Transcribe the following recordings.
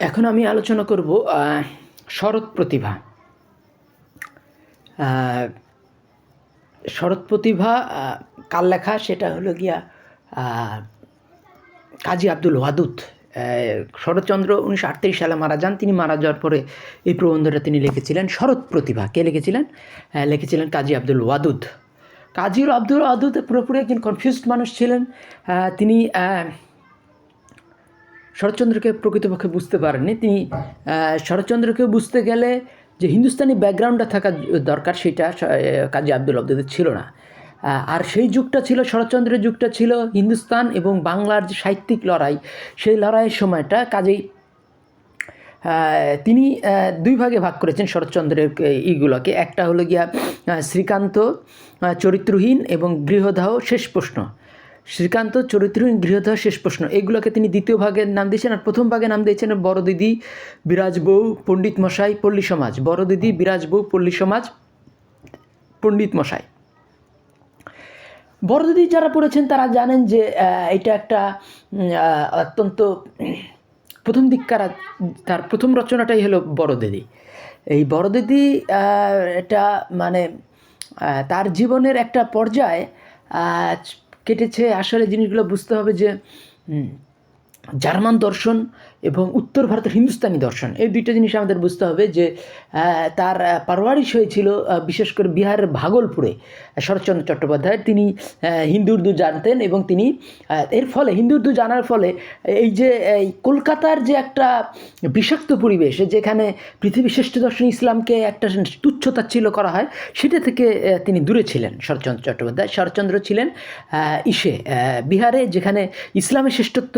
এখন আমি আলোচনা করব শরৎ প্রতিভা। শরৎ প্রতিভা কার লেখা? সেটা হলো গিয়া কাজী আব্দুল ওয়াদুদ। আহ, শরৎচন্দ্র উনিশশো আটত্রিশ সালে মারা যান। তিনি মারা যাওয়ার পরে এই প্রবন্ধটা তিনি লিখেছিলেন শরৎ প্রতিভা। কে লিখেছিলেন? লিখেছিলেন কাজী আব্দুল ওয়াদুদ। কাজী আব্দুল ওয়াদুদ পুরোপুরি একজন কনফিউজড মানুষ ছিলেন। তিনি শরৎচন্দ্রকে প্রকৃতপক্ষে বুঝতে পারেননি। তিনি শরৎচন্দ্রকে বুঝতে গেলে যে হিন্দুস্তানি ব্যাকগ্রাউন্ডটা থাকা দরকার সেটা কাজী আব্দুল আব্দুদের ছিল না। আর সেই যুগটা ছিল, শরৎচন্দ্রের যুগটা ছিল হিন্দুস্তান এবং বাংলার যে সাহিত্যিক লড়াই, সেই লড়াইয়ের সময়টা কাজেই তিনি দুই ভাগে ভাগ করেছেন শরৎচন্দ্রের ইগুলোকে। একটা হলো গিয়া শ্রীকান্ত চরিত্রহীন এবং গৃহদাহ শেষ প্রশ্ন। শ্রীকান্ত চরিত্রহীন গৃহদাহ শেষ প্রশ্ন। এগুলোকে তিনি দ্বিতীয় ভাগের নাম দিয়েছেন আর প্রথম ভাগে নাম দিয়েছেন বড় দিদি বিরাজ বউ পণ্ডিত মশাই পল্লী সমাজ। বড় দিদি বিরাজ বউ পল্লী সমাজ পণ্ডিত মশাই। বড়দিদি যারা পড়েছেন তারা জানেন যে এটা একটা অত্যন্ত প্রথম দিককার তার প্রথম রচনাটাই হলো বড়দিদি। এই বড়দিদি আহ, এটা মানে তার জীবনের একটা পর্যায়ে কেটেছে। আসলে জিনিসগুলো বুঝতে হবে যে জার্মান দর্শন এবং উত্তর ভারতের হিন্দুস্তানি দর্শন। এই দুইটা জিনিস আমাদের বুঝতে হবে যে তার পারওয়ারিশ হয়েছিল বিশেষ করে বিহারের ভাগলপুরে শরৎচন্দ্র চট্টোপাধ্যায় তিনি হিন্দু উর্দু জানতেন এবং তিনি এর ফলে হিন্দু উর্দু জানার ফলে, এই যে, এই কলকাতার যে একটা বিষাক্ত পরিবেশ, যেখানে পৃথিবীর শ্রেষ্ঠ দর্শন ইসলামকে একটা তুচ্ছতাচ্ছিল্য করা হয়, সেটা থেকে তিনি দূরে ছিলেন, শরৎচন্দ্র চট্টোপাধ্যায়। শরৎচন্দ্র ছিলেন ইসে বিহারে, যেখানে ইসলামের শ্রেষ্ঠত্ব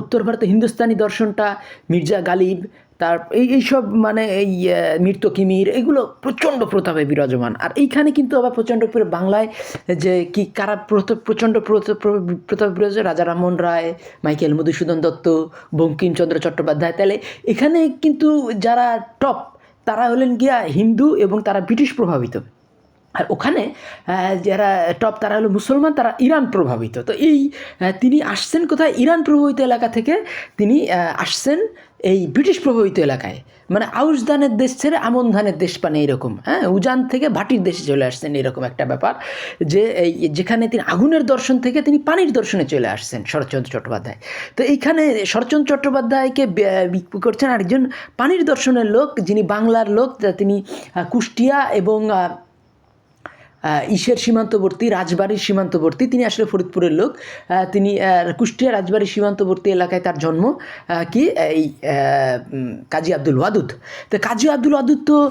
উত্তর ভারতে হিন্দুস্তানি দর্শনটা মির্জা গালিব তার এই এইসব মানে এই আহ, মৃত কিমির এগুলো প্রচণ্ড প্রতাপে বিরাজমান। আর এইখানে কিন্তু আবার প্রচণ্ড করে বাংলায় যে কি কারা প্রচণ্ড প্রত- প্র- প্রতাপে বিরাজ রাজা রামমোহন রায় মাইকেল মধুসূদন দত্ত বঙ্কিমচন্দ্র চট্টোপাধ্যায়। তাহলে এখানে কিন্তু যারা টপ তারা হলেন গিয়া হিন্দু এবং তারা ব্রিটিশ প্রভাবিত। আর ওখানে যারা টপ তারা হলো মুসলমান, তারা ইরান প্রভাবিত। তো এই তিনি আসছেন কোথায়? ইরান প্রভাবিত এলাকা থেকে তিনি আসছেন এই ব্রিটিশ প্রভাবিত এলাকায়। মানে আউশ ধানের দেশ ছেড়ে আমন ধানের দেশ পানে এরকম হ্যাঁ? উজান থেকে ভাটির দেশে চলে আসছেন এরকম একটা ব্যাপার। যে এই, যেখানে তিনি আগুনের দর্শন থেকে তিনি পানির দর্শনে চলে আসছেন শরৎচন্দ্র চট্টোপাধ্যায়। তো এইখানে শরৎচন্দ্র চট্টোপাধ্যায়কে করছেন আরেকজন পানির দর্শনের লোক, যিনি বাংলার লোক তিনি কুষ্টিয়া এবং ইসের সীমান্তবর্তী, রাজবাড়ির সীমান্তবর্তী, তিনি আসলে ফরিদপুরের লোক। তিনি কুষ্টিয়া রাজবাড়ির সীমান্তবর্তী এলাকায় তার জন্ম কি? এই কাজী আব্দুল ওয়াদুদ। তো কাজী আব্দুল ওয়াদুদ তো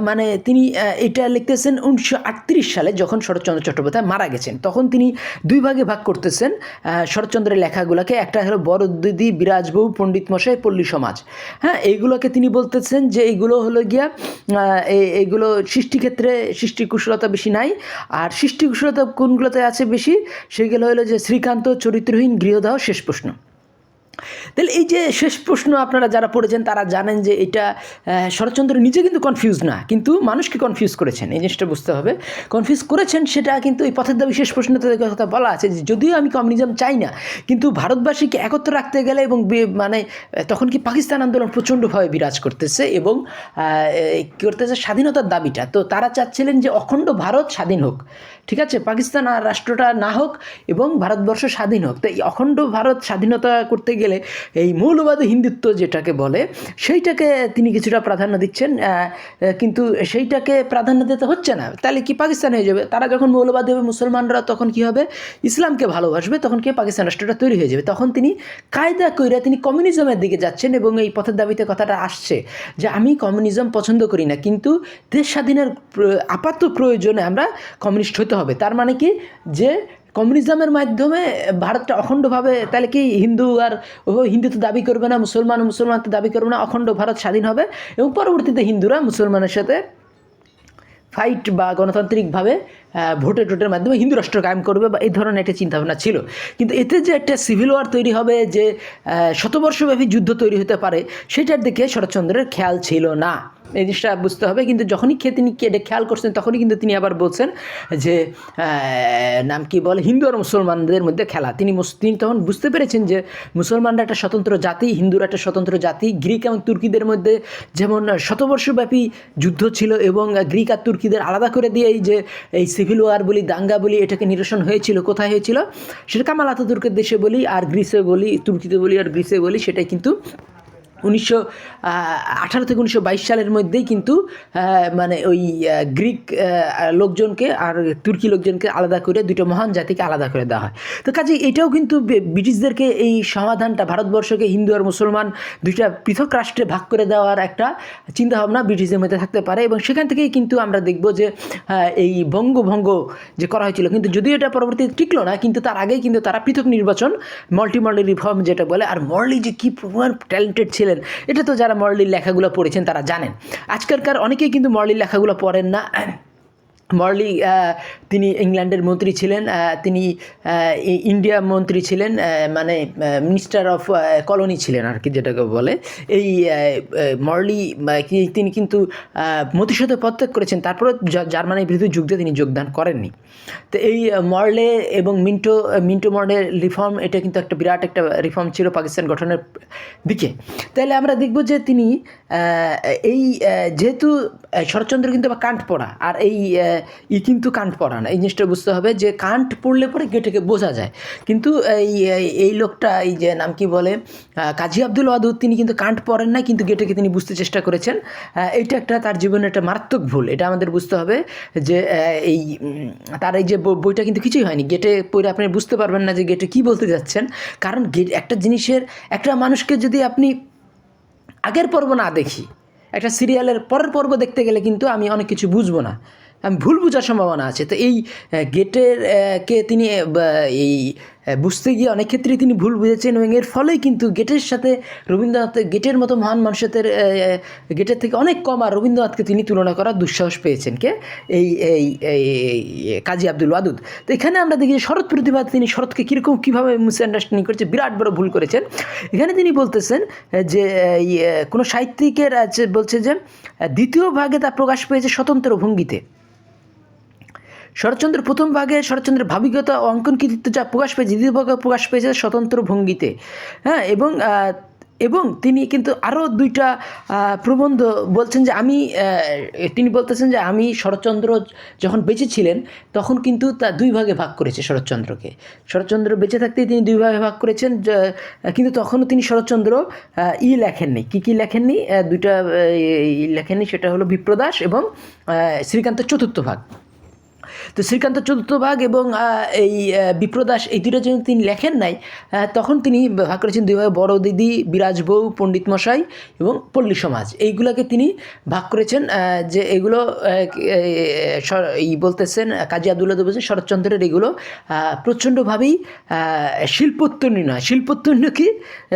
মানে তিনি এটা লিখতেছেন উনিশশো আটত্রিশ সালে যখন শরৎচন্দ্র চট্টোপাধ্যায় মারা গেছেন। তখন তিনি দুই ভাগে ভাগ করতেছেন শরৎচন্দ্রের লেখাগুলোকে। একটা হলো বড় দিদি বিরাজবউ পণ্ডিত মশাই, পল্লী সমাজ। হ্যাঁ এইগুলোকে তিনি বলতেছেন যে এইগুলো হলো গিয়া এই- এইগুলো সৃষ্টিক্ষেত্রে সৃষ্টি কুশলতা বেশি নাই। আর সৃষ্টিকুশলতা কোনগুলোতে আছে বেশি? সেগুলো হলো যে শ্রীকান্ত চরিত্রহীন গৃহদাহ শেষ প্রশ্ন। তাহলে এই যে শেষ প্রশ্ন আপনারা যারা পড়েছেন, তারা জানেন যে এটা শরৎচন্দ্র নিজে কিন্তু কনফিউজ না, কিন্তু মানুষকে কনফিউজ করেছেন, এই জিনিসটা বুঝতে হবে। কনফিউজ করেছেন সেটা কিন্তু এই পথের দাবি শেষ প্রশ্নতে কথা বলা আছে যে যদিও আমি কমিউনিজম চাই না, কিন্তু ভারতবাসীকে একত্র রাখতে গেলে এবং মানে তখন কি পাকিস্তান আন্দোলন প্রচণ্ডভাবে বিরাজ করতেছে এবং করতেছে? স্বাধীনতার দাবিটা। তো তারা চাচ্ছিলেন যে অখণ্ড ভারত স্বাধীন হোক। ঠিক আছে, পাকিস্তান আর রাষ্ট্রটা না হোক এবং ভারতবর্ষ স্বাধীন হোক। তাই অখণ্ড ভারত স্বাধীনতা করতে গেলে এই মৌলবাদী হিন্দুত্ব যেটাকে বলে, সেইটাকে তিনি কিছুটা প্রাধান্য দিচ্ছেন কিন্তু সেইটাকে প্রাধান্য দিতে হচ্ছে না। তাহলে কি পাকিস্তান হয়ে যাবে? তারা যখন মৌলবাদী হবে, মুসলমানরা তখন কি হবে? ইসলামকে ভালোবাসবে, তখন কি পাকিস্তান রাষ্ট্রটা তৈরি হয়ে যাবে? তখন তিনি কায়দা কইরা তিনি কমিউনিজমের দিকে যাচ্ছেন এবং এই পথের দাবিতে কথাটা আসছে যে, আমি কমিউনিজম পছন্দ করি না, কিন্তু দেশ স্বাধীনের আপাত প্রয়োজনে আমরা কমিউনিস্ট হতে হবে। তার মানে কি? যে কমিউনিজমের মাধ্যমে ভারতটা অখণ্ডভাবে, তাহলে কি হিন্দু আর হিন্দু তো দাবি করবে না, মুসলমান মুসলমান তো দাবি করবে না, অখণ্ড ভারত স্বাধীন হবে এবং পরবর্তীতে হিন্দুরা মুসলমানের সাথে ফাইট বা গণতান্ত্রিকভাবে ভোটে টোটের মাধ্যমে হিন্দু রাষ্ট্র কায়েম করবে বা এই ধরনের একটা চিন্তাভাবনা ছিল। কিন্তু এতে যে একটা সিভিল ওয়ার তৈরি হবে, যে শতবর্ষব্যাপী যুদ্ধ তৈরি হতে পারে, সেটার দিকে শরৎচন্দ্রের খেয়াল ছিল না। এই জিনিসটা বুঝতে হবে, কিন্তু যখনই খেয়ে তিনি কেটে খেয়াল করছেন, তখনই কিন্তু তিনি আবার বলছেন যে নাম কি বলে, হিন্দু আর মুসলমানদের মধ্যে খেলা। তিনি তিনি তখন বুঝতে পেরেছেন যে, মুসলমানরা একটা স্বতন্ত্র জাতি, হিন্দুরা একটা স্বতন্ত্র জাতি, গ্রিক এবং তুর্কিদের মধ্যে যেমন শতবর্ষব্যাপী যুদ্ধ ছিল এবং গ্রিক আর তুর্কিদের আলাদা করে দিয়ে এই যে, এই সিভিল ওয়ার বলি, দাঙ্গা বলি, এটাকে নিরসন হয়েছিল, কোথায় হয়েছিল? সেটা কামাল আতাতুর্কের দেশে বলি আর গ্রিসে বলি, তুর্কিতে বলি আর গ্রিসে বলি, সেটাই কিন্তু উনিশশো আঠারো থেকে উনিশশো বাইশ সালের মধ্যেই কিন্তু মানে ওই গ্রিক লোকজনকে আর তুর্কি লোকজনকে আলাদা করে দুটো মহান জাতিকে আলাদা করে দেওয়া হয়। তো কাজে এটাও কিন্তু ব্রিটিশদেরকে এই সমাধানটা, ভারতবর্ষকে হিন্দু আর মুসলমান দুইটা পৃথক রাষ্ট্রে ভাগ করে দেওয়ার একটা চিন্তাভাবনা ব্রিটিশদের মধ্যে থাকতে পারে এবং সেখান থেকেই কিন্তু আমরা দেখব যে এই বঙ্গভঙ্গ যে করা হয়েছিল, কিন্তু যদিও এটা পরবর্তীতে টিকলো না, কিন্তু তার আগেই কিন্তু তারা পৃথক নির্বাচন মাল্টি মডেল রিফর্ম যেটা বলে, আর মর্লি যে কী ট্যালেন্টেড ছিলেন এটা তো যারা মর্লির লেখাগুলো পড়েছেন তারা জানেন। আজকালকার অনেকেই কিন্তু মর্লির লেখাগুলো পড়েন না। মর্লি তিনি ইংল্যান্ডের মন্ত্রী ছিলেন তিনি ইন্ডিয়া মন্ত্রী ছিলেন মানে মিনিস্টার অফ কলোনি ছিলেন আর কি যেটাকে বলে। এই মর্লি তিনি কিন্তু আহ, মতিশোধে প্রত্যাগ করেছেন তারপরে জার্মানির বিরুদ্ধে যুদ্ধে তিনি যোগদান করেননি। তো এই মর্লে এবং মিন্টো মিন্টো মর্লের রিফর্ম এটা কিন্তু একটা বিরাট একটা রিফর্ম ছিল পাকিস্তান গঠনের দিকে তাহলে আমরা দেখব যে তিনি এই যেহেতু শরৎচন্দ্র কিন্তু আবার কান্ট পড়া। আর এই ই কিন্তু কান্ট পড়া না। এই জিনিসটা বুঝতে হবে যে কান্ট পড়লে পরে গেটেকে বোঝা যায়। কিন্তু এই, এই- লোকটা, এই যে নাম কি বলে কাজী আব্দুল ওয়াদুদ, তিনি কিন্তু কান্ট পড়েন না, কিন্তু গেটেকে তিনি বুঝতে চেষ্টা করেছেন। এটা একটা তার জীবনের একটা মারাত্মক ভুল। এটা আমাদের বুঝতে হবে যে এই তার এই যে বই- বইটা কিন্তু কিছুই হয়নি। গেটে পড়ে আপনি বুঝতে পারবেন না যে গেটে কী বলতে যাচ্ছেন। কারণ গেট একটা জিনিসের, একটা মানুষকে যদি আপনি আগের পর্ব না দেখি একটা সিরিয়ালের পরের পর্ব দেখতে গেলে কিন্তু আমি অনেক কিছু বুঝব না। আমি ভুল বোঝার সম্ভাবনা আছে। তো এই গেটের কে তিনি এই বুঝতে গিয়ে অনেক ক্ষেত্রেই তিনি ভুল বুঝেছেন এবং এর ফলেই কিন্তু গেটের সাথে রবীন্দ্রনাথ, গেটের মতো মহান মানুষের গেটের থেকে অনেক কম আর রবীন্দ্রনাথকে তিনি তুলনা করার দুঃসাহস পেয়েছেন। কে? এই এই কাজী আব্দুল ওয়াদুদ। তো এখানে আমরা দেখি শরৎ প্রতিবাদ তিনি শরৎকে কীরকম, কীভাবে মিসআন্ডারস্ট্যান্ডিং করেছে, বিরাট বড় ভুল করেছেন। এখানে তিনি বলতেছেন যে কোনো সাহিত্যিকের বলছে যে দ্বিতীয় ভাগে তা প্রকাশ পেয়েছে স্বতন্ত্র ভঙ্গিতে। শরৎচন্দ্র প্রথম ভাগে শরৎচন্দ্রের ভাবিকতা অঙ্কন কৃতিত্ব যা প্রকাশ পেয়েছে, দ্বিতীয় ভাগে প্রকাশ পেয়েছে স্বতন্ত্র ভঙ্গিতে। হ্যাঁ এবং এবং তিনি কিন্তু আরও দুইটা প্রবন্ধ বলছেন যে আমি তিনি বলতেছেন যে আমি শরৎচন্দ্র যখন বেঁচে ছিলেন, তখন কিন্তু তা দুই ভাগে ভাগ করেছে শরৎচন্দ্রকে। শরৎচন্দ্র বেঁচে থাকতেই তিনি দুই ভাগে ভাগ করেছেন কিন্তু তখনও তিনি শরৎচন্দ্র ই লেখেননি। কী কী লেখেননি? দুইটা ই লেখেননি, সেটা হলো বিপ্রদাস এবং শ্রীকান্তের চতুর্থ ভাগ। তো শ্রীকান্ত চতুর্থ ভাগ এবং এই বিপ্রদাস এই দুটো যখন তিনি লেখেন নাই তখন তিনি ভাগ করেছেন দুই ভাগে বড় দিদি বিরাজ বউ পণ্ডিত মশাই এবং পল্লী সমাজ। এইগুলোকে তিনি ভাগ করেছেন যে এগুলো আহ, এ, বলতেছেন কাজী আবদুল্লাহ বলছেন শরৎচন্দ্রের এগুলো প্রচণ্ডভাবেই শিল্পোত্তরণী নয়। শিল্পোত্তরণ কি?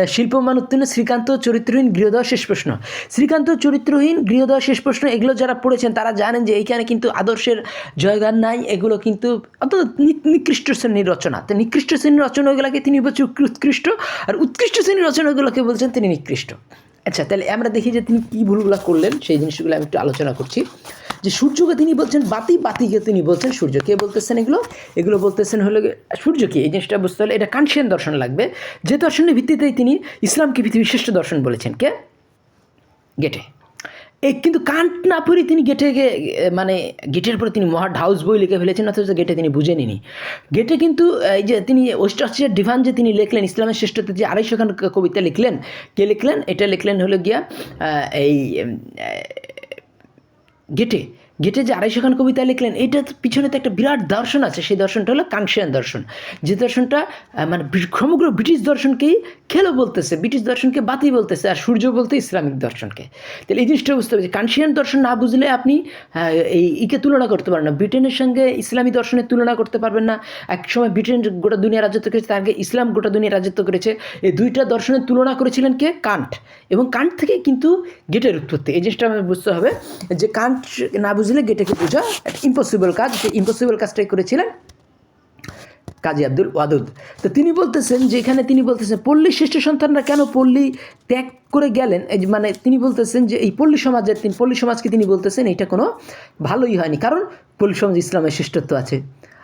শিল্পমান উত্তীর্ণ শ্রীকান্ত চরিত্রহীন গৃহদয় শেষ প্রশ্ন। শ্রীকান্ত চরিত্রহীন গৃহদয় শেষ প্রশ্ন এগুলো যারা পড়েছেন তারা জানেন যে এইখানে কিন্তু আদর্শের জয়গান নাই, এগুলো কিন্তু অত্যন্ত নি- নিকৃষ্ট শ্রেণির রচনা। তো নিকৃষ্ট শ্রেণির রচনাগুলোকে তিনি বলছেন উৎকৃষ্ট, আর উৎকৃষ্ট শ্রেণির রচনাগুলোকে বলছেন তিনি নিকৃষ্ট। আচ্ছা তাহলে আমরা দেখি যে তিনি কী ভুলগুলো করলেন, সেই জিনিসগুলো আমি একটু আলোচনা করছি। যে সূর্যকে তিনি বলছেন বাতি, বাতিকে তিনি বলছেন সূর্য। কে বলতেছেন এগুলো? এগুলো বলতেছেন হলো সূর্য কি? এই জিনিসটা বুঝতে হলে এটা কানসিয়ান দর্শন লাগবে। যে দর্শনের ভিত্তিতেই তিনি ইসলামকে পৃথিবীর শ্রেষ্ঠ দর্শন বলেছেন। কে? গেটে। এই কিন্তু কান্ট না পড়ে তিনি গেটে মানে গেটের পরে তিনি মহাট হাউস বই লিখে ফেলেছেন, অথচ গেটে তিনি বুঝে নিনি গেটে কিন্তু এই যে তিনি ওয়েস্ট অস্ট্রেলিয়ার ডিভান যে তিনি লিখলেন, ইসলামের শ্রেষ্ঠতে যে আড়াইশো খান কবিতা লিখলেন, কে লিখলেন? এটা লিখলেন হলো গিয়া এই গেটে। গেটে যে আড়াইশো খান কবিতা লিখলেন এটা পিছনে তো একটা বিরাট দর্শন আছে। সেই দর্শনটা হলো কানসিয়ান দর্শন। যে দর্শনটা মানে সমগ্র ব্রিটিশ দর্শনকেই খেলো বলতেছে, ব্রিটিশ দর্শনকে বাতি বলতেছে, আর সূর্য বলতে ইসলামিক দর্শনকে। তাহলে এই জিনিসটা বুঝতে হবে কানসিয়ান দর্শন না বুঝলে আপনি এই ইকে তুলনা করতে পারেন না। ব্রিটেনের সঙ্গে ইসলামী দর্শনের তুলনা করতে পারবেন না। এক সময় ব্রিটেন গোটা দুনিয়া রাজত্ব করেছে, তার আগে ইসলাম গোটা দুনিয়া রাজত্ব করেছে। এই দুইটা দর্শনের তুলনা করেছিলেন কে? কান্ট। এবং কান্ট থেকে কিন্তু গেটের উৎপত্তি। এই জিনিসটা আমাদের বুঝতে হবে যে কান্ট না বুঝলে গেটেকে বোঝা একটা ইম্পসিবল কাজ সেই ইম্পসিবল কাজটাই করেছিলেন কাজী আব্দুল ওয়াদুদ। তো তিনি বলতেছেন যে এখানে তিনি বলতেছেন, পল্লী শ্রেষ্ঠ সন্তানরা কেন পল্লী ত্যাগ করে গেলেন? মানে তিনি বলতেছেন যে এই পল্লী সমাজের তিনি পল্লী সমাজকে তিনি বলতেছেন এটা কোনো ভালোই হয়নি। কারণ পল্লী সমাজ ইসলামের শ্রেষ্ঠত্ব আছে।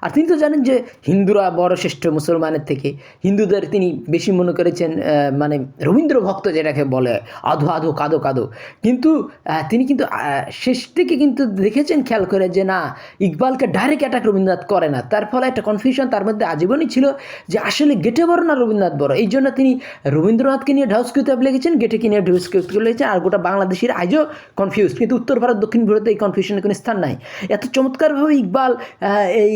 আর তিনি তো জানেন যে হিন্দুরা বড় শ্রেষ্ঠ মুসলমানের থেকে, হিন্দুদের তিনি বেশি মনে করেছেন মানে রবীন্দ্র ভক্ত যেটাকে বলে, আধো আধো কাদো কাদো। কিন্তু তিনি কিন্তু শেষ থেকে কিন্তু দেখেছেন, খেয়াল করে যে না, ইকবালকে ডাইরেক্ট অ্যাটাক রবীন্দ্রনাথ করে না। তার ফলে একটা কনফিউশন তার মধ্যে আজীবনই ছিল যে আসলে গেটে বড় না রবীন্দ্রনাথ বড়? এই জন্য তিনি রবীন্দ্রনাথকে নিয়ে ঢাউস কিতাব লিখেছেন গেটেকে নিয়ে ঢাউস কিতাব লিখেছেন, আর গোটা বাংলাদেশের আজও কনফিউজ কিন্তু উত্তর ভারত, দক্ষিণ ভারতে এই কনফিউশনের কোনো স্থান নাই। এত চমৎকারভাবে ইকবাল এই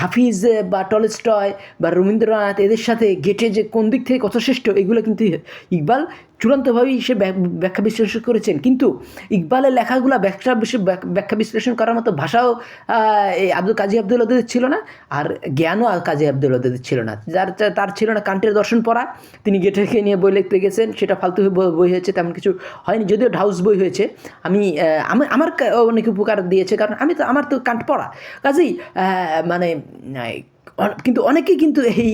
হাফিজ বা টলস্টয় বা রবীন্দ্রনাথ, এদের সাথে গেটে যে কোন দিক থেকে কত শ্রেষ্ঠ, এগুলো কিন্তু ইকবাল চূড়ান্তভাবেই সে ব্যাখ্যা বিশ্লেষণ করেছেন। কিন্তু ইকবালের লেখাগুলো ব্যাখ্যা ব্যাখ্যা বিশ্লেষণ করার মতো ভাষাও এই আব্দুল কাজী আব্দুল ওদের ছিল না, আর জ্ঞানও কাজী আব্দুল ওদের ছিল না। যার তার ছিল না কান্টের দর্শন পড়া। তিনি গেটেকে নিয়ে বই লিখতে গেছেন, সেটা ফালতু বই- হয়েছে, তেমন কিছু হয়নি, যদিও ঢাউস বই হয়েছে। আমি আমি আমার অনেক উপকার দিয়েছে, কারণ আমি তো আমার তো কান্ট পড়া। কাজেই মানে কিন্তু অনেকেই কিন্তু এই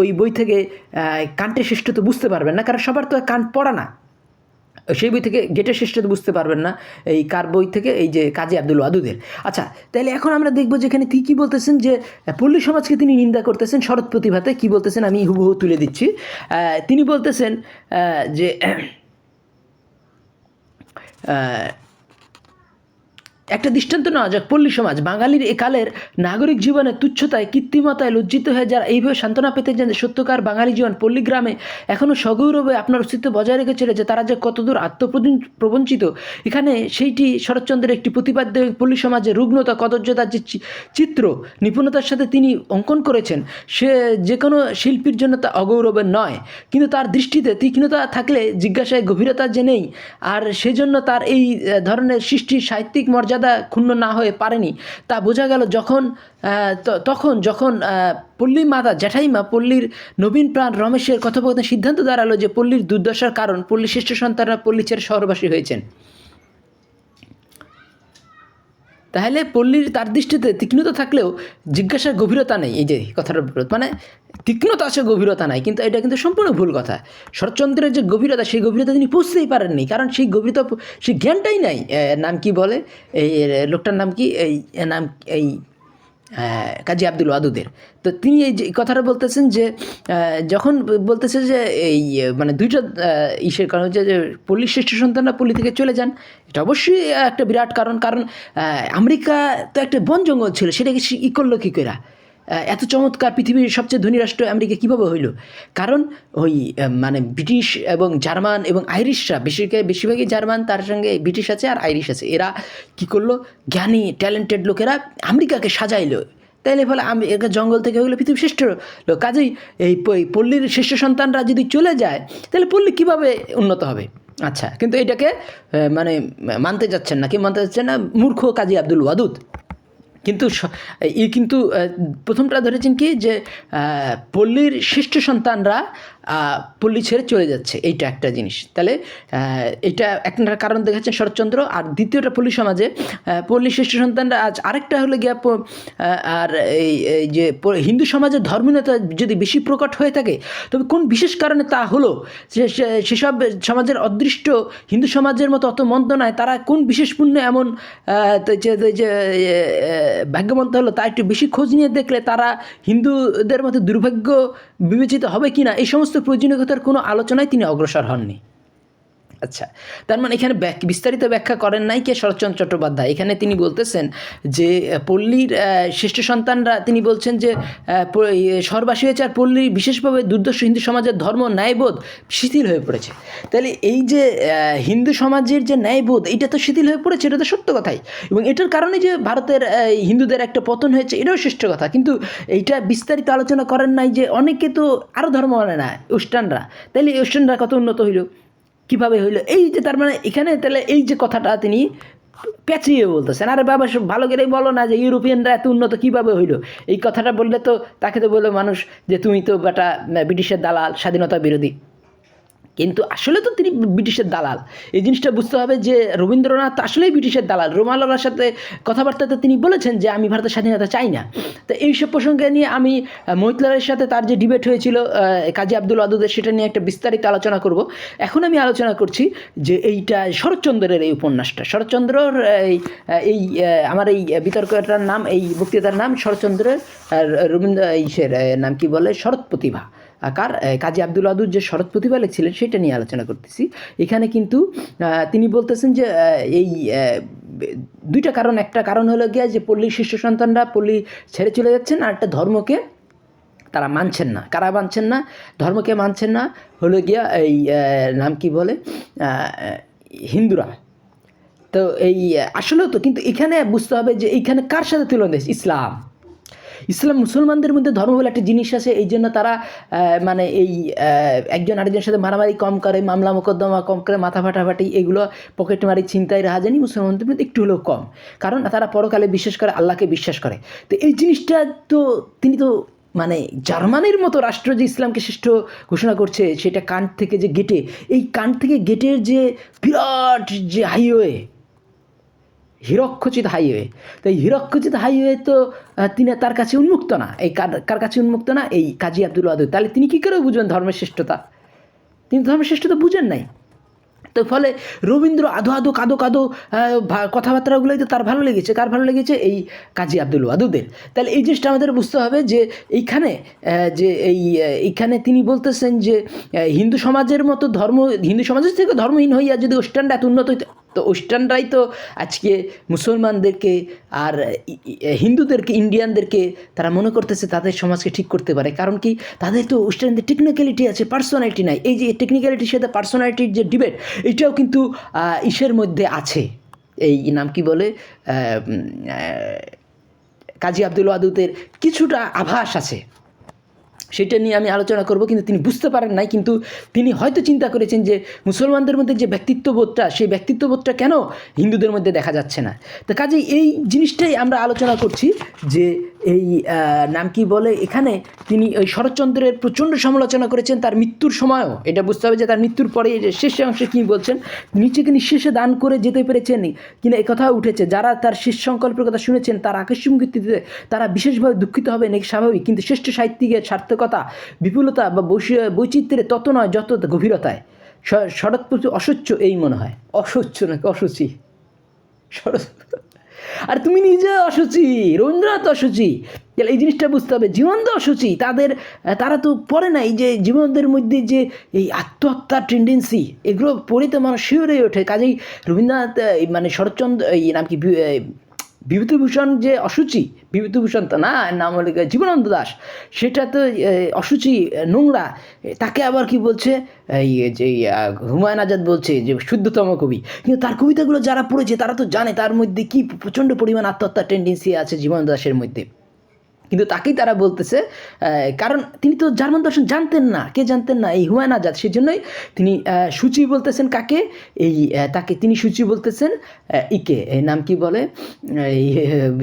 ওই বই থেকে কান্টের শ্রেষ্ঠত্ব বুঝতে পারবেন না, কারণ সবার তো কান্ট পড়া না। সেই বই থেকে গেটের শ্রেষ্ঠত্ব বুঝতে পারবেন না, এই কার বই থেকে, এই যে কাজী আব্দুল ওয়াদুদের। আচ্ছা তাহলে এখন আমরা দেখব যে এখানে কী বলতেছেন যে, পল্লী সমাজকে তিনি নিন্দা করতেছেন, শরৎ প্রতিভাতে কী বলতেছেন, আমি হুবহু তুলে দিচ্ছি। তিনি বলতেছেন যে একটা দৃষ্টান্ত নেওয়া যাক। পল্লী সমাজ, বাঙালির একালের নাগরিক জীবনে তুচ্ছতায়, কৃত্রিমতায় লজ্জিত হয়ে যারা এইভাবে সান্ত্বনা পেতে যান সত্যকার বাঙালি জীবন পল্লী গ্রামে এখনও সগৌরবে আপনার অস্তিত্ব বজায় রেখেছিল যে তারা যে কতদূর আত্মপ্রবঞ্চিত এখানে সেইটি শরৎচন্দ্রের একটি প্রতিপাদ্য পল্লী সমাজের রুগ্নতা কদর্যতার যে চিত্র, নিপুণতার সাথে তিনি অঙ্কন করেছেন, সে যে কোনো শিল্পীর জন্য তা অগৌরবের নয়। কিন্তু তার দৃষ্টিতে তীক্ষ্ণতা থাকলে জিজ্ঞাসায় গভীরতা যে নেই, আর সেজন্য তার এই ধরনের সৃষ্টির সাহিত্যিক মর্যাদা ক্ষুণ্ণ না হয়ে পারেনি। তা বোঝা গেল যখন তখন যখন আহ, পল্লী মাতা জ্যাঠাইমা পল্লীর নবীন প্রাণ রমেশের কথোপকথন সিদ্ধান্ত দাঁড়াল যে পল্লীর দুর্দশার কারণ পল্লী শ্রেষ্ঠ সন্তানরা পল্লী ছেড়ে শহরবাসী হয়েছেন। তাহলে পল্লীর তার দৃষ্টিতে তীক্ষ্ণতা থাকলেও জিজ্ঞাসার গভীরতা নেই, এই যে কথাটা বিরোধ মানে তীক্ষ্ণতা আছে, গভীরতা নাই, কিন্তু এটা কিন্তু সম্পূর্ণ ভুল কথা। শরৎচন্দ্রের যে গভীরতা, সেই গভীরতা তিনি পৌঁছতেই পারেননি, কারণ সেই গভীরতা, সেই জ্ঞানটাই নাই। নাম কি বলে? এই লোকটার নাম কি? এই নাম, এই কাজী আব্দুল ওয়াদুদের তো তিনি এই যে কথাটা বলতেছেন যে যখন বলতেছে যে, এই মানে দুইটা ইসের কারণ হচ্ছে যে পল্লী শ্রেষ্ঠ সন্তানরা পল্লী থেকে চলে যান। এটা অবশ্যই একটা বিরাট কারণ। কারণ আমেরিকা তো একটা বন জঙ্গল ছিল, সেটাকে ই করল কী এত চমৎকার পৃথিবীর সবচেয়ে ধনী রাষ্ট্র আমেরিকা কীভাবে হইল? কারণ ওই মানে ব্রিটিশ এবং জার্মান এবং আইরিশরা, বেশিরভাগ, বেশিরভাগই জার্মান, তার সঙ্গে ব্রিটিশ আছে আর আইরিশ আছে। এরা কি করল? জ্ঞানী ট্যালেন্টেড লোকেরা আমেরিকাকে সাজাইলো। তাইলে ফলে আমি একে জঙ্গল থেকে হয়ে গেলো পৃথিবীর শ্রেষ্ঠ লোক। কাজেই এই পল্লীর শ্রেষ্ঠ সন্তানরা যদি চলে যায় তাহলে পল্লী কীভাবে উন্নত হবে? আচ্ছা কিন্তু এটাকে মানে মানতে যাচ্ছেন না। কি মানতে যাচ্ছেন না? মূর্খ কাজী আব্দুল ওয়াদুদ। কিন্তু ই কিন্তু প্রথমটা ধরেছেন কি যে পল্লীর শ্রেষ্ঠ সন্তানরা পল্লী ছেড়ে চলে যাচ্ছে, এইটা একটা জিনিস। তাহলে এটা একটা কারণ দেখাচ্ছেন শরৎচন্দ্র, আর দ্বিতীয়টা পল্লী সমাজে পল্লী শ্রেষ্ঠ সন্তানরা আজ আরেকটা হলো গিয়া আর এই যে হিন্দু সমাজের ধর্মীয়তা যদি বেশি প্রকট হয়ে থাকে, তবে কোন বিশেষ কারণে তা হলো? সেসব সমাজের অদৃষ্ট হিন্দু সমাজের মতো অত মন্দ নয়, তারা কোন বিশেষ পুণ্য এমন যে ভাগ্যবন্ত হলো তা একটু বেশি খোঁজ নিয়ে দেখলে তারা হিন্দুদের মধ্যে দুর্ভাগ্য বিবেচিত হবে কি না এই সমস্ত প্রয়োজনীয়তার কোনো আলোচনায় তিনি অগ্রসর হননি। আচ্ছা তার মানে এখানে বিস্তারিত ব্যাখ্যা করেন নাই কে? শরৎচন্দ্র চট্টোপাধ্যায়। এখানে তিনি বলতেছেন যে পল্লীর শ্রেষ্ঠ সন্তানরা, তিনি বলছেন যে শহরবাসী হয়েছে আর পল্লীর বিশেষভাবে দুর্দর্শ হিন্দু সমাজের ধর্ম ন্যায়বোধ শিথিল হয়ে পড়েছে। তাহলে এই যে হিন্দু সমাজের যে ন্যায়বোধ, এটা তো শিথিল হয়ে পড়েছে, এটা তো সত্য কথাই। এবং এটার কারণে যে ভারতের হিন্দুদের একটা পতন হয়েছে, এটাও শ্রেষ্ঠ কথা। কিন্তু এইটা বিস্তারিত আলোচনা করেন নাই যে, অনেকে তো আরও ধর্ম মানে না, ওয়েস্টার্নরা। তাহলে ওয়েস্টার্নরা কত উন্নত হইল? কীভাবে হইল? এই যে তার মানে এখানে তাহলে এই যে কথাটা তিনি পেঁচিয়ে বলতেছেন। আরে বাবা, সব ভালো করেই বলো না যে ইউরোপিয়ানরা এত উন্নত কীভাবে হইল? এই কথাটা বললে তো তাকে তো বলল মানুষ যে, তুমি তো বেটা ব্রিটিশের দালাল, স্বাধীনতা বিরোধী। কিন্তু আসলে তো তিনি ব্রিটিশের দালাল। এই জিনিসটা বুঝতে হবে যে রবীন্দ্রনাথ আসলেই ব্রিটিশের দালাল। রোমালার সাথে কথাবার্তাতে তিনি বলেছেন যে আমি ভারতের স্বাধীনতা চাই না। তো এইসব প্রসঙ্গে নিয়ে আমি মহিতলালের সাথে তার যে ডিবেট হয়েছিল কাজী আব্দুল আদুদের সেটা নিয়ে একটা বিস্তারিত আলোচনা করব। এখন আমি আলোচনা করছি যে এইটা শরৎচন্দ্রের এই উপন্যাসটা। শরৎচন্দ্রর এই এই আমার এই বিতর্কটার নাম এই বক্তৃতার নাম শরৎচন্দ্রের রবীন্দ্র এইসের আহ, নাম কি বলে? শরৎ প্রতিভা। কার কাজী আব্দুল আদুর যে শরৎ প্রতিভা লিখছিলেন সেটা নিয়ে আলোচনা করতেছি। এখানে কিন্তু তিনি বলতেছেন যে এই দুইটা কারণ। একটা কারণ হলো গিয়া যে পল্লীর শিষ্য সন্তানরা পল্লী ছেড়ে চলে যাচ্ছেন, আর একটা ধর্মকে তারা মানছেন না। কারা মানছেন না? ধর্মকে মানছেন না, হলো গিয়া এই নাম কি বলে? হিন্দুরা। তো এই, আসলেও তো কিন্তু এখানে বুঝতে হবে যে এইখানে কার সাথে তুলনা ইসলাম। ইসলাম মুসলমানদের মধ্যে ধর্ম বলে একটা জিনিস আছে, এই জন্য তারা মানে এই একজন আরেকজনের সাথে মারামারি কম করে, মামলা মোকদ্দমা কম করে, মাথা ফাটাফাটি, এগুলো পকেট মারি চিন্তায় রাহাজানি মুসলমানদের মধ্যে একটু হলেও কম। কারণ তারা পরকালে বিশ্বাস করে, আল্লাহকে বিশ্বাস করে। তো এই জিনিসটা তো, তিনি তো মানে জার্মানির মতো রাষ্ট্র যে ইসলামকে শ্রেষ্ঠ ঘোষণা করছে, সেটা কান্ট থেকে যে গেটে, এই কান্ট থেকে গেটের যে বিরাট যে হাইওয়ে হিরক্ষচিত হাইওয়ে। তো এই হিরক্ষচিত হাইওয়ে তো তিনি তার কাছে উন্মুক্ত না। এই কার কাছে উন্মুক্ত না? এই কাজী আব্দুল ওয়াদুদ তাহলে তিনি কী করে বুঝবেন ধর্মের শ্রেষ্ঠতা তিনি ধর্মের শ্রেষ্ঠতা বুঝেন নাই। তো ফলে রবীন্দ্র আধো আধো কাদো কাদো কথাবার্তাগুলোই তো তার ভালো লেগেছে। কার ভালো লেগেছে? এই কাজী আব্দুল ওয়াদুদের তাহলে এই জিনিসটা আমাদের বুঝতে হবে যে এইখানে যে এই এইখানে তিনি বলতেছেন যে হিন্দু সমাজের মতো ধর্ম, হিন্দু সমাজের থেকে ধর্মহীন হইয়া যদি ওয়েস্টার্নটা এত উন্নত তো ওয়েস্টার্নরাই তো আজকে মুসলমানদেরকে আর হিন্দুদেরকে, ইন্ডিয়ানদেরকে তারা মনে করতেছে তাদের সমাজকে ঠিক করতে পারে। কারণ কি? তাদের তো ওয়েস্টার্নদের টেকনিক্যালিটি আছে পার্সোনালিটি নাই। এই যে টেকনিক্যালিটির সাথে পার্সোনালিটির যে ডিবেট এটাও কিন্তু ইসের মধ্যে আছে। এই নাম কি বলে? কাজী আব্দুল ওয়াদুদের কিছুটা আভাস আছে। সেটা নিয়ে আমি আলোচনা করব, কিন্তু তিনি বুঝতে পারেন নাই, কিন্তু তিনি হয়তো চিন্তা করেছেন যে মুসলমানদের মধ্যে যে ব্যক্তিত্ববোধটা, সেই ব্যক্তিত্ববোধটা কেন হিন্দুদের মধ্যে দেখা যাচ্ছে না। তো কাজেই এই জিনিসটাই আমরা আলোচনা করছি যে এই নাম কি বলে? এখানে তিনি ওই শরৎচন্দ্রের প্রচণ্ড সমালোচনা করেছেন তার মৃত্যুর সময়ও। এটা বুঝতে হবে যে তার মৃত্যুর পরে শেষ অংশে কী বলছেন, নিচে নিজেকে নিঃশেষে দান করে যেতে পেরেছেন কিনা এই কথা উঠেছে। যারা তার শেষ সংকল্পের কথা শুনেছেন, তার আকস্মিক মৃত্যুতে তারা বিশেষভাবে দুঃখিত হবে, নাকি স্বাভাবিক? কিন্তু শ্রেষ্ঠ সাহিত্যিকের সার্থকতা, বিপুলতা বা বৈশি- বৈচিত্র্যে তত নয়, যত গভীরতায়। শ- শরৎপ্রতি অসহ্য এই মনে হয়। অসহ্য নাকি? অসুচি। শরৎ আর তুমি নিজে অসুচি রবীন্দ্রনাথ অসুচি তাহলে এই জিনিসটা বুঝতে হবে। জীবন্ত অসুচি তাদের তারা তো পড়ে না, এই যে জীবনদের মধ্যে যে এই আত্মহত্যার টেন্ডেন্সি এগুলো পড়ে তো মানুষ শিওরে ওঠে। কাজেই রবীন্দ্রনাথ মানে শরৎচন্দ্র, এই নাম কি বিভূতিভূষণ যে অসুচি, বিভূতিভূষণ তো না নাম হলে জীবনানন্দ দাস, সেটা তো অসুচি নোংরা তাকে আবার কি বলছে, এই যে হুমায়ুন আজাদ বলছে যে শুদ্ধতম কবি, কিন্তু তার কবিতাগুলো যারা পড়েছে তারা তো জানে তার মধ্যে কি প্রচণ্ড পরিমাণ আত্মহত্যার টেন্ডেন্সি আছে জীবনানন্দ দাসের মধ্যে। কিন্তু তাকেই তারা বলতেছে কারণ তিনি তো জার্মান দর্শন জানতেন না। কে জানতেন না? এই হুমায়ুন আজাদ সেই জন্যই তিনি সূচি বলতেছেন কাকে? এই তাকে তিনি সূচি বলতেছেন ইকে। এই নাম কি বলে? এই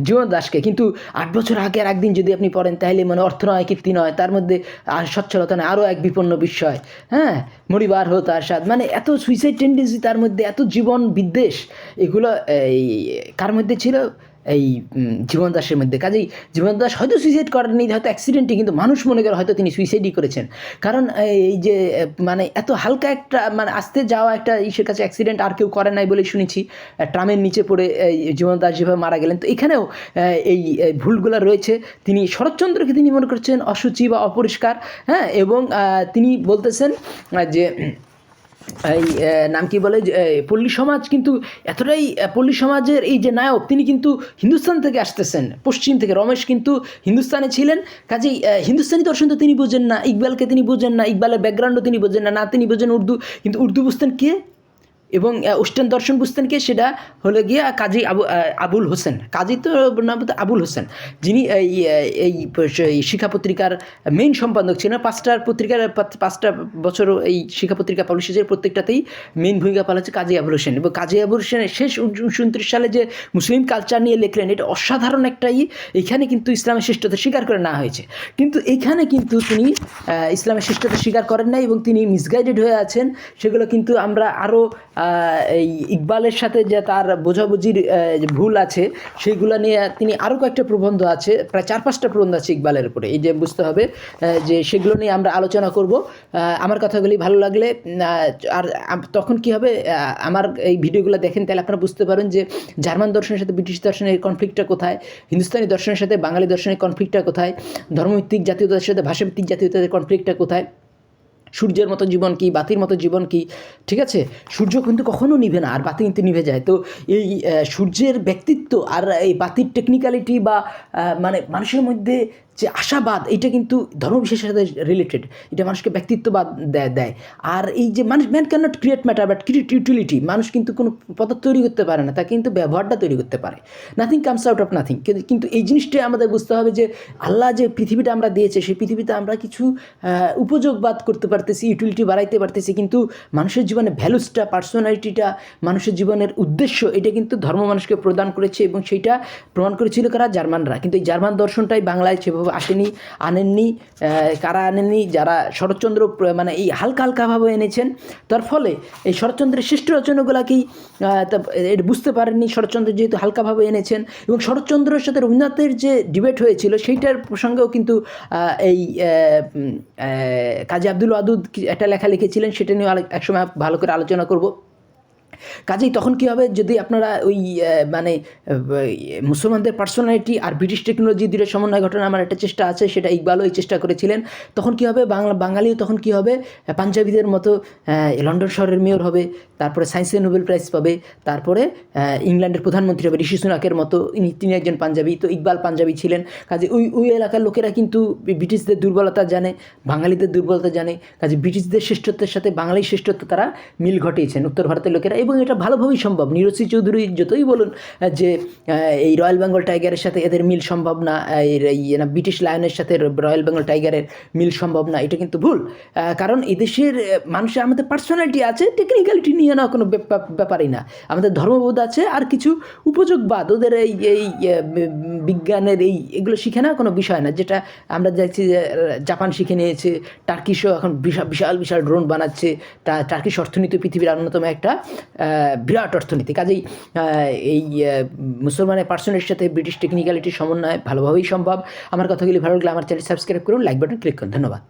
জীবন দাসকে। কিন্তু আট বছর আগে আর একদিন যদি আপনি পড়েন, তাহলে মানে অর্থ নয় কীর্তি নয়, তার মধ্যে আর সচ্ছলতা নয়, আরও এক বিপন্ন বিষয় হ্যাঁ? মরিবার হো তার সাথ মানে এত সুইসাইড টেন্ডেন্সি তার মধ্যে, এত জীবন বিদ্বেষ, এগুলো, এই, কার মধ্যে ছিল? এই জীবন দাসের মধ্যে। কাজেই জীবন দাস হয়তো সুইসাইড করেননি, হয়তো অ্যাক্সিডেন্টই কিন্তু মানুষ মনে করে হয়তো তিনি সুইসাইডই করেছেন। কারণ এই যে মানে এত হালকা একটা মানে আসতে যাওয়া একটা ইসের কাছে অ্যাক্সিডেন্ট আর কেউ করে নাই বলে শুনেছি। ট্রামের নিচে পড়ে এই জীবন দাস যেভাবে মারা গেলেন, তো এখানেও এই ভুলগুলো রয়েছে। তিনি শরৎচন্দ্রকে তিনি মনে করছেন অসুচি বা অপরিষ্কার হ্যাঁ? এবং তিনি বলতেছেন যে এই নাম কি বলে? পল্লী সমাজ কিন্তু এতটাই পল্লী সমাজের এই যে নায়ক, তিনি কিন্তু হিন্দুস্তান থেকে আসতেছেন। পশ্চিম থেকে রমেশ কিন্তু হিন্দুস্তানে ছিলেন। কাজেই হিন্দুস্তানি দর্শন তো তিনি বোঝেন না, ইকবালকে তিনি বোঝেন না, ইকবালের ব্যাকগ্রাউন্ডও তিনি বোঝেন না না তিনি বোঝেন উর্দু। কিন্তু উর্দু বুঝতেন কে? এবং ওয়েস্টার্ন দর্শন বুঝতেন কে? সেটা হলো গিয়ে কাজী আবু আবুল হোসেন। কাজী তো নাম আবুল হোসেন। যিনি এই এই শিক্ষা পত্রিকার মেইন সম্পাদক ছিলেন। পাঁচটার পত্রিকার পাঁচটা বছর এই শিক্ষা পত্রিকা পাবলিশের প্রত্যেকটাতেই মেইন ভূমিকা পালাচ্ছে কাজী আবুল হোসেন। এবং কাজী আবুল হোসেনের শেষ উনত্রিশ সালে যে মুসলিম কালচার নিয়ে লেখলেন, এটা অসাধারণ একটাই, এখানে কিন্তু ইসলামের শ্রেষ্ঠতা স্বীকার করে না হয়েছে। কিন্তু এখানে কিন্তু তিনি ইসলামের শ্রেষ্ঠতা স্বীকার করেন নাই এবং তিনি মিসগাইডেড হয়ে আছেন। সেগুলো কিন্তু আমরা আরও এই ইকবালের সাথে যে তার বোঝাবুঝির ভুল আছে, সেইগুলো নিয়ে তিনি আরও কয়েকটা প্রবন্ধ আছে, প্রায় চার পাঁচটা প্রবন্ধ আছে ইকবালের উপরে। এই যে বুঝতে হবে যে সেগুলো নিয়ে আমরা আলোচনা করব। আমার কথাগুলি ভালো লাগলে আর তখন কি হবে আমার এই ভিডিওগুলো দেখেন, তাহলে আপনারা বুঝতে পারেন যে জার্মান দর্শনের সাথে, ব্রিটিশ দর্শনের কনফ্লিক্টটা কোথায়, হিন্দুস্তানি দর্শনের সাথে, বাঙালি দর্শনের কনফ্লিক্টটা কোথায়, ধর্মভিত্তিক জাতীয়তার সাথে, ভাষাভিত্তিক জাতীয়তার কনফ্লিক্টটা কোথায় সূর্যের মতো জীবন কি, বাতির মতো জীবন কি? ঠিক আছে? সূর্য কিন্তু কখনো নিভে না, আর বাতি কিন্তু নিভে যায়। তো এই সূর্যের ব্যক্তিত্ব আর এই বাতির টেকনিক্যালিটি বা মানে মানুষের মধ্যে যে আশাবাদ এটা কিন্তু ধর্মবিশ্বাসের সাথে রিলেটেড এটা মানুষকে ব্যক্তিত্ববাদ দেয় দেয়। আর এই যে মানুষ man can not create matter but create utility মানুষ কিন্তু কোনো পদার্থ তৈরি করতে পারে না, তা কিন্তু ব্যবহারটা তৈরি করতে পারে। Nothing comes out of nothing কিন্তু এই জিনিসটাই আমাদের বুঝতে হবে যে, আল্লাহ যে পৃথিবীটা আমরা দিয়েছে, সেই পৃথিবীতে আমরা কিছু উপযোগবাদ করতে পারতেছি ইউটিলিটি বাড়াইতে পারতেছি, কিন্তু মানুষের জীবনে ভ্যালুসটা পার্সোনালিটিটা মানুষের জীবনের উদ্দেশ্য, এটা কিন্তু ধর্ম মানুষকে প্রদান করেছে এবং সেইটা প্রমাণ করেছিল কারা? জার্মানরা। কিন্তু এই জার্মান দর্শনটাই বাংলায় সেভাবে আসেনি, আনেননি কারা আনেননি? যারা শরৎচন্দ্র মানে এই হালকা হালকাভাবে এনেছেন, তার ফলে এই শরৎচন্দ্রের শ্রেষ্ঠ রচনাগুলাকেই এটা বুঝতে পারেননি। শরৎচন্দ্র যেহেতু হালকাভাবে এনেছেন এবং শরৎচন্দ্রের সাথে রবীন্দ্রনাথের যে ডিবেট হয়েছিল, সেইটার প্রসঙ্গেও কিন্তু এই কাজী আব্দুল কি- একটা লেখা লিখেছিলেন সেটা নিয়ে একসময় ভালো করে আলোচনা করব। কাজেই তখন কী হবে? যদি আপনারা ওই মানে মুসলমানদের পার্সোনালিটি আর ব্রিটিশ টেকনোলজি দুটো সমন্বয় ঘটনা আমার একটা চেষ্টা আছে, সেটা ইকবালও এই চেষ্টা করেছিলেন। তখন কী হবে? বাংলা, বাঙালিও তখন কী হবে? পাঞ্জাবিদের মতো লন্ডন শহরের মেয়র হবে, তারপরে সায়েন্সে নোবেল প্রাইজ পাবে, তারপরে ইংল্যান্ডের প্রধানমন্ত্রী হবে ঋষি সুনাকের মতো তিনি একজন পাঞ্জাবি, তো ইকবাল পাঞ্জাবি ছিলেন। কাজে ওই ওই এলাকার লোকেরা কিন্তু ব্রিটিশদের দুর্বলতা জানে, বাঙালিদের দুর্বলতা জানে, কাজে ব্রিটিশদের শ্রেষ্ঠত্বের সাথে বাঙালির শ্রেষ্ঠত্ব তারা মিল ঘটিয়েছেন। উত্তর ভারতের লোকেরা এবং এটা ভালোভাবেই সম্ভব। নিরসি চৌধুরী যতই বলুন যে এই রয়্যাল বেঙ্গল টাইগারের সাথে এদের মিল সম্ভব না এই, না ব্রিটিশ লায়নের সাথে রয়্যাল বেঙ্গল টাইগারের মিল সম্ভব না, এটা কিন্তু ভুল। কারণ এদেশের মানুষের, আমাদের পার্সোনালিটি আছে টেকনিক্যালিটি নিয়ে না কোনো ব্যাপা- ব্যাপারই না। আমাদের ধর্মবোধ আছে, আর কিছু উপযোগবাদ, ওদের এই এই বিজ্ঞানের এই, এগুলো শিখে না কোনো বিষয় না, যেটা আমরা দেখছি যে জাপান শিখে নিয়েছে টার্কিশও এখন বিশাল বিশাল ড্রোন বানাচ্ছে, তা টার্কিশ অর্থনীতি পৃথিবীর অন্যতম একটা বিরাট অর্থনীতি। কাজেই এই মুসলমানের পার্সনের সাথে ব্রিটিশ টেকনিক্যালিটির সমন্বয় ভালোভাবেই সম্ভব। আমার কথাগুলি ভালো লাগলে আমার চ্যানেল সাবস্ক্রাইব করুন লাইক বাটন ক্লিক করুন। ধন্যবাদ।